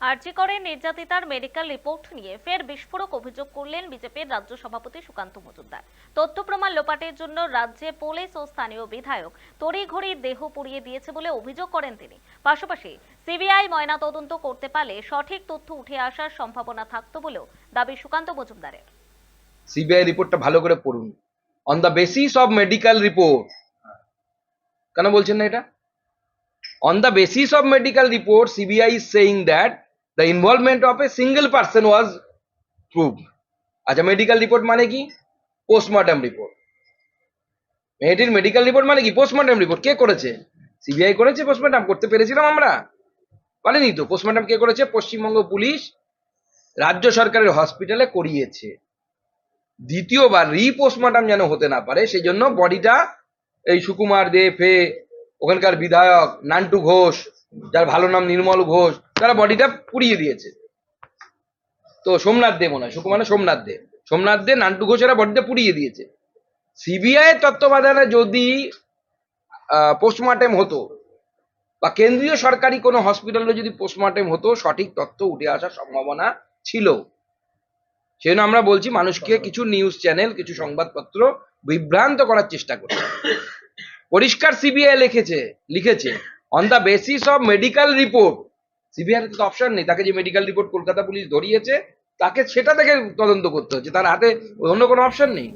আর্জি করে নির্যাতিতার মেডিকেল রিপোর্ট নিয়ে ফের বিস্ফোরক অভিযোগ করলেন বিজেপির রাজ্য সভাপতি সুকান্ত মজুমদার। তথ্য প্রমাণ লোপাটের জন্য রাজ্যে পুলিশ ও স্থানীয় বিধায়ক তড়িঘড়ি দেহ পুড়িয়ে দিয়েছে বলে অভিযোগ করেন তিনি। পাশাপাশি সিবিআই ময়না তদন্ত করতে পারলে সঠিক তথ্য উঠে আসার সম্ভাবনা থাকতো বলেও দাবি সুকান্ত মজুমদারের। সিবিআই রিপোর্টটা ভালো করে পড়ুন। On the basis of medical report কেন বলছেন না এটা? On the basis of medical report CBI is saying that the involvement of a single person was prove আচ্ছা মেডিকেল রিপোর্ট মানে কি? পোস্টমর্টম রিপোর্ট মেয়েটির মেডিকেল রিপোর্ট মানে কি? পোস্টমর্টম রিপোর্ট কে করেছে? সিবিআই করেছে পোস্টমর্টম করতে পেরেছিলাম আমরা। পারেনি তো। পোস্টমর্টম কে করেছে? পশ্চিমবঙ্গ পুলিশ রাজ্য সরকারের হসপিটালে করিয়েছে। দ্বিতীয়বার রিপোস্টমর্টম যেন হতে না পারে, সেই জন্য বডিটা এই সুকুমার দে ফে ওখানকার বিধায়ক নান্টু ঘোষ, যার ভালো নাম নির্মল ঘোষ, তারা বডিটা পুড়িয়ে দিয়েছে। তো সোমনাথ দে মনে হয়, সুকুমার সোমনাথ দে? সোমনাথ দে, নান্টু ঘোষেরা বডিটা পুড়িয়ে দিয়েছে। সিবিআই তত্ত্বাবধানে যদি পোস্টমর্টেম হতো, বা কেন্দ্রীয় সরকারি কোনো হসপিটালে যদি পোস্টমর্টেম হতো, সঠিক তথ্য উঠে আসার সম্ভাবনা ছিল। সেই জন্য আমরা বলছি, মানুষকে কিছু নিউজ চ্যানেল, কিছু সংবাদপত্র বিভ্রান্ত করার চেষ্টা করছে পরিষ্কার সিবিআই লিখেছে লিখেছে। On the basis of medical report CBI তো অপশন নেই, তাকে যে মেডিকেল রিপোর্ট কলকাতা পুলিশ ধরিয়েছে, তাকে সেটা থেকে তদন্ত করতে হচ্ছে, তার হাতে অন্য কোনো অপশন নেই।